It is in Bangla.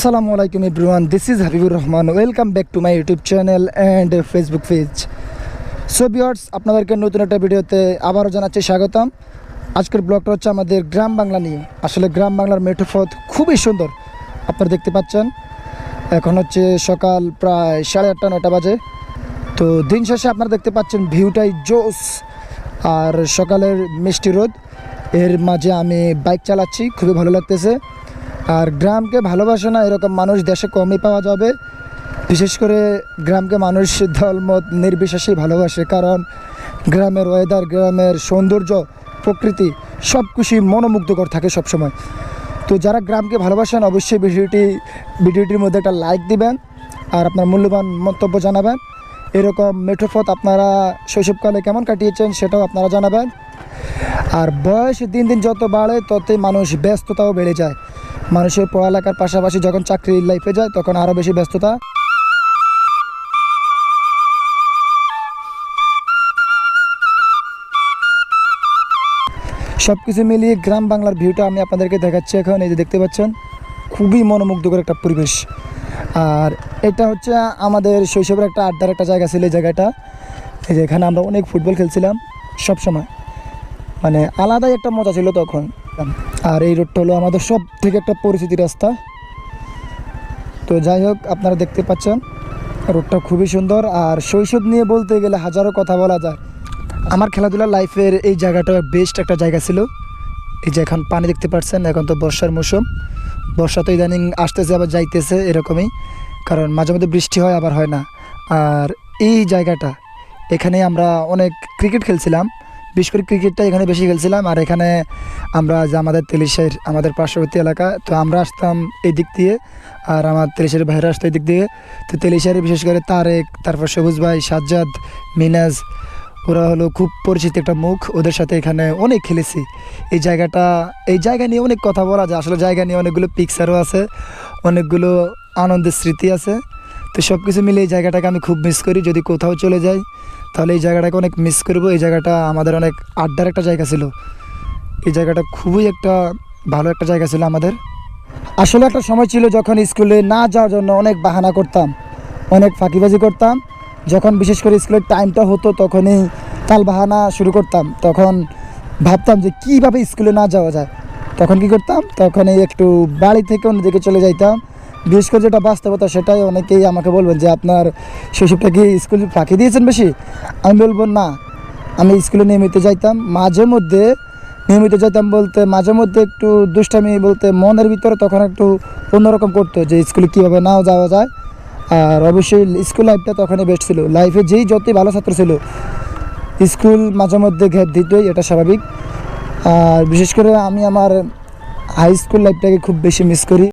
আসসালামু আলাইকুম everyone this is Habibur Rahman. Welcome back to my YouTube channel and Facebook page so viewers আপনাদেরকে নতুন একটা ভিডিওতে আবারও জানাচ্ছি স্বাগতম। আজকের ব্লগটা হচ্ছে আমাদের গ্রাম বাংলা নিয়ে। আসলে গ্রাম বাংলার মেঠোপথ খুবই সুন্দর। আপনারা দেখতে পাচ্ছেন, এখন হচ্ছে সকাল প্রায় সাড়ে আটটা, নয়টা বাজে। তো দিন শেষে আপনারা দেখতে পাচ্ছেন ভিউটাই জোস। আর সকালের মিষ্টি রোদ, এর মাঝে আমি বাইক চালাচ্ছি, খুবই ভালো লাগতেছে। আর গ্রামকে ভালোবাসে না, এরকম মানুষ দেশে কমই পাওয়া যাবে। বিশেষ করে গ্রামকে মানুষ দলমত নির্বিশেষেই ভালোবাসে, কারণ গ্রামের ওয়েদার গ্রামের সৌন্দর্য, প্রকৃতি সব কিছুই মনোমুগ্ধকর থাকে সবসময়। তো যারা গ্রামকে ভালোবাসেন, অবশ্যই ভিডিওটি, ভিডিওটির মধ্যে একটা লাইক দিবেন আর আপনার মূল্যবান মন্তব্য জানাবেন। এরকম মেঠোপথ আপনারা শৈশবকালে কেমন কাটিয়েছেন সেটাও আপনারা জানাবেন। আর বয়স দিন দিন যত বাড়ে, ততই মানুষ ব্যস্ততাও বেড়ে যায়। মানুষের পড়ালেখার পাশাপাশি যখন চাকরির লাইফে যায়, তখন আরও বেশি ব্যস্ততা। সব কিছু মিলিয়ে গ্রাম বাংলার ভিউটা আমি আপনাদেরকে দেখাচ্ছি এখন। এই যে দেখতে পাচ্ছেন, খুবই মনোমুগ্ধকর একটা পরিবেশ। আর এটা হচ্ছে আমাদের শৈশবের একটা আড্ডার একটা জায়গা ছিল এই জায়গাটা। এই যে এখানে আমরা অনেক ফুটবল খেলছিলাম সব সময় মানে আলাদাই একটা মজা ছিল তখন। আর এই রোডটা হলো আমাদের সব থেকে একটা পরিচিতি রাস্তা। তো যাই হোক, আপনারা দেখতে পাচ্ছেন রোডটা খুবই সুন্দর। আর শৈশব নিয়ে বলতে গেলে হাজারো কথা বলা যায়। আমার খেলাধুলার লাইফের এই জায়গাটা বেস্ট একটা জায়গা ছিল। এই যে এখন পানি দেখতে পাচ্ছেন, এখন তো বর্ষার মৌসুম। বর্ষা তো ইদানিং আসতেছে, আবার যাইতেছে এরকমই। কারণ মাঝে মধ্যে বৃষ্টি হয়, আবার হয় না। আর এই জায়গাটা, এখানে আমরা অনেক ক্রিকেট খেলছিলাম। বিশেষ করে ক্রিকেটটা এখানে বেশি খেলছিলাম আর এখানে আমরা যে আমাদের তেলিশের, আমাদের পার্শ্ববর্তী এলাকা, তো আমরা আসতাম এই দিক দিয়ে আর আমার তেলিশের বাইরে আসতো এই দিক দিয়ে। তো তেলিশের বিশেষ করে তারেক, তারপর সবুজ ভাই, সাজ্জাদ, মিনাজ, ওরা হলো খুব পরিচিত একটা মুখ। ওদের সাথে এখানে অনেক খেলেছি। এই জায়গাটা, এই জায়গা নিয়ে অনেক কথা বলা যায়। আসলে জায়গা নিয়ে অনেকগুলো পিকচারও আছে, অনেকগুলো আনন্দের স্মৃতি আছে। তো সব কিছু মিলে এই জায়গাটাকে আমি খুব মিস করি। যদি কোথাও চলে যাই তাহলে এই জায়গাটাকে অনেক মিস করব। এই জায়গাটা আমাদের অনেক আড্ডার একটা জায়গা ছিল। এই জায়গাটা খুবই একটা ভালো একটা জায়গা ছিল আমাদের। আসলে একটা সময় ছিল যখন স্কুলে না যাওয়ার জন্য অনেক বাহানা করতাম, অনেক ফাঁকিবাজি করতাম। যখন বিশেষ করে স্কুলের টাইমটা হতো তখনই তাল বাহানা শুরু করতাম। তখন ভাবতাম যে কীভাবে স্কুলে না যাওয়া যায়। তখন কি করতাম? তখন এই একটু বাড়ি থেকে অন্যদিকে চলে যাইতাম। বিশেষ করে যেটা বাস্তবতা সেটাই অনেকেই আমাকে বলবেন যে, আপনার শৈশবটা কি স্কুল ফাঁকি দিয়েছেন বেশি? আমি বলব, না। আমি স্কুলে নিয়মিত যাইতাম। মাঝে মধ্যে, নিয়মিত যেতাম বলতে, মাঝে মধ্যে একটু দুষ্টামি বলতে মনের ভিতরে তখন একটু অন্যরকম করতো যে, স্কুলে কীভাবে নাও যাওয়া যায়। আর অবশ্যই স্কুল লাইফটা তখনই বেস্ট ছিল। লাইফে যেই যতই ভালো ছাত্র ছিল, স্কুল মাঝে মধ্যে ঘের দিতই, এটা স্বাভাবিক। আর বিশেষ করে আমি আমার হাই স্কুল লাইফটাকে খুব বেশি মিস করি।